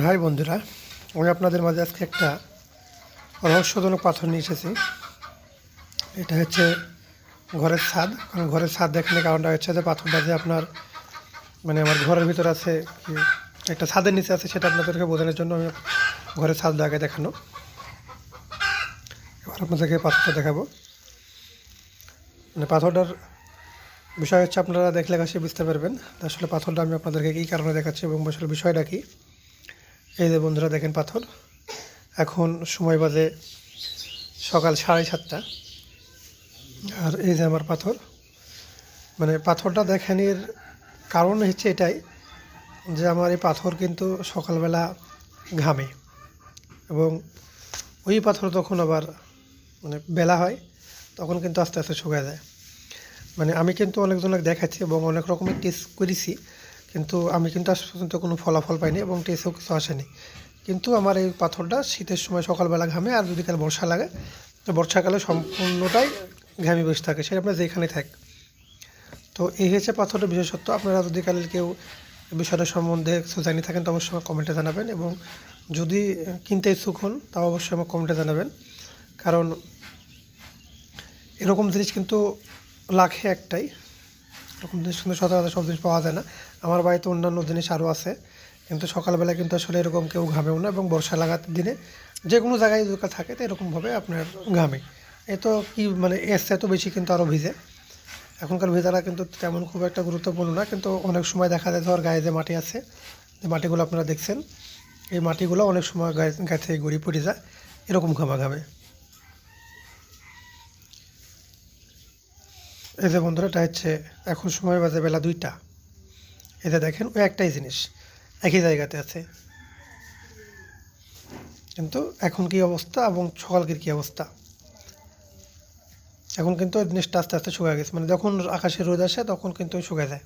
High বন্ধুরা, আমি আপনাদের মাঝে আজকে একটা রহস্যজনক পাথর নিয়ে এসেছি। এটা হচ্ছে ঘরের ছাদ। কারণ ঘরের ছাদ দেখানোর কারণটা হচ্ছে যে পাথরটা যে আপনার মানে আমার ঘরের ভিতর আছে কি, একটা ছাদের নিচে আছে সেটা আপনাদেরকে বোঝানোর জন্য আমি ঘরের ছাদ আগে দেখানো। এবার আপনাদেরকে পাথরটা দেখাবো। মানে পাথরটার বিষয় হচ্ছে আপনারা দেখলে কাছে বুঝতে পারবেন আসলে পাথরটা আমি আপনাদেরকে কী কারণে দেখাচ্ছি এবং আসলে বিষয়টা কী। এই যে বন্ধুরা দেখেন পাথর। এখন সময় বাজে সকাল সাড়ে সাতটা। আর এই যে আমার পাথর। মানে পাথরটা দেখানির কারণ হচ্ছে এটাই যে আমার এই পাথর কিন্তু সকালবেলা ঘামে। এবং ওই পাথর তখন আবার মানে বেলা হয়, তখন কিন্তু আস্তে আস্তে শুকায় যায়। মানে আমি কিন্তু অনেকজনকে দেখাচ্ছি এবং অনেক রকমের টেস্ট করেছি। কিন্তু আমি কিন্তু আজ পর্যন্ত কোনো ফলাফল পাইনি এবং টেস্টও কিছু আসেনি। কিন্তু আমার এই পাথরটা শীতের সময় সকালবেলা ঘামে আর যদি কাল বর্ষা লাগে, তো বর্ষাকালে সম্পূর্ণটাই ঘামি বসে থাকে, সেটা আপনার যেখানে থাক। তো এই হচ্ছে পাথরের বিশেষত্ব। আপনারা যদি কাল কেউ বিষয়টা সম্বন্ধে কিছু জানিয়ে থাকেন, তো অবশ্যই আমার কমেন্টে জানাবেন এবং যদি কিনতে ইচ্ছুক হন, তাও অবশ্যই আমার কমেন্টে জানাবেন। কারণ এরকম জিনিস কিন্তু লাখে একটাই। এরকম জিনিস কিন্তু সচরাচর সব জিনিস পাওয়া যায় না। আমার বাড়িতে অন্যান্য জিনিস আরও আছে। কিন্তু সকালবেলা কিন্তু আসলে এরকম কেউ ঘামেও না এবং বর্ষা লাগার দিনে যে কোনো জায়গায় যদি থাকে তো এরকমভাবে আপনার ঘামে। এ তো কি মানে এর তো বেশি কিন্তু আরও ভিজে। এখনকার ভেজারা কিন্তু তেমন খুব একটা গুরুত্বপূর্ণ না, কিন্তু অনেক সময় দেখা যায় ধর গায়ে যে মাটি আছে, যে মাটিগুলো আপনারা দেখছেন, এই মাটিগুলো অনেক সময় গায়ে গায়ে থেকে গড়ি পড়ে যায়, এরকম ঘামা যে বন্ধুরা, এটা হচ্ছে এখন সময় বাজে বেলা দুইটা। এতে দেখেন ওই একটাই জিনিস, একই জায়গাতে আছে। কিন্তু এখন কি অবস্থা এবং সকালকের কি অবস্থা? এখন কিন্তু ওই জিনিসটা আস্তে আস্তে শুকায় গেছে। মানে যখন আকাশে রোদ আসে, তখন কিন্তু শুকায় যায়।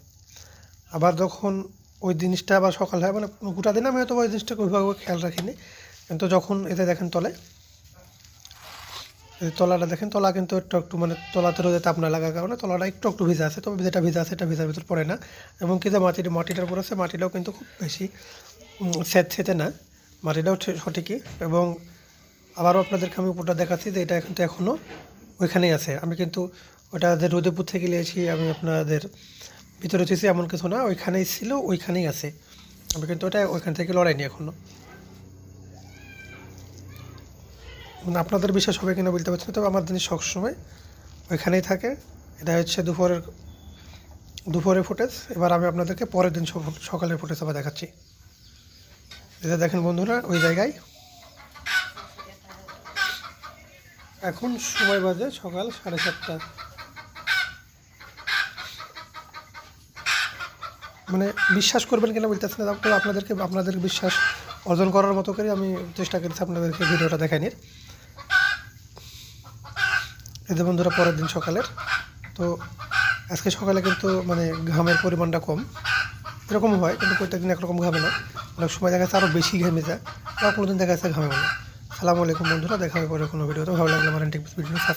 আবার যখন ওই জিনিসটা আবার সকাল হয় মানে গোটা দিন আমি হয়তো ওই জিনিসটাকে ওইভাবে খেয়াল রাখিনি। কিন্তু যখন এতে দেখেন তলে তলাটা দেখেন, তলা কিন্তু একটু একটু মানে তলাতে রোদে তাপ না লাগার কারণে তলাটা একটু একটু ভিজা আছে, তবে যেটা ভিজা আছে এটা ভিজার ভিতর পড়ে না। এবং কি যে মাটির মাটিটার উপর আছে, মাটিটাও কিন্তু খুব বেশি সেত সেতে না। মাটিটাও সঠিকই। এবং আবারও আপনাদেরকে আমি উপরটা দেখাচ্ছি যে এটা কিন্তু এখনও ওইখানেই আছে। আমি কিন্তু ওটা যে রোদে পুঁতে গেলেছি আমি আপনাদের ভিতরে উঠেছি এমন কিছু না, ওইখানেই ছিল, ওইখানেই আছে। আমি কিন্তু ওটা ওইখান থেকে লড়াইনি এখনও মানে আপনাদের বিশ্বাস হবে কিনা বলতে পারছি না, তবে আমার জিনিস সবসময় ওইখানেই থাকে। এটা হচ্ছে দুপুরের দুপুরের ফুটেজ এবার আমি আপনাদেরকে পরের দিন সকালের ফুটেজ আবার দেখাচ্ছি। এটা দেখেন বন্ধুরা, ওই জায়গায়। এখন সময় বাজে সকাল সাড়ে সাতটা। মানে বিশ্বাস করবেন কিনা বলতেছি না, তবে আপনাদেরকে, আপনাদের বিশ্বাস অর্জন করার মতো করে আমি চেষ্টা করেছি আপনাদেরকে ভিডিওটা দেখানির। এদের বন্ধুরা, পরের দিন সকালের। তো আজকে সকালে কিন্তু মানে ঘামের পরিমাণটা কম। এরকম হয়, কিন্তু প্রত্যেকদিন একরকম ঘামে না। অনেক সময় দেখা যাচ্ছে আরও বেশি ঘামে যায়, বা কোনো দিন দেখা যাচ্ছে ঘামে না। সালামু আলাইকুম বন্ধুরা, দেখা হবে পরে কোনো ভিডিওতে। ভালো লাগলে আমার ভিডিও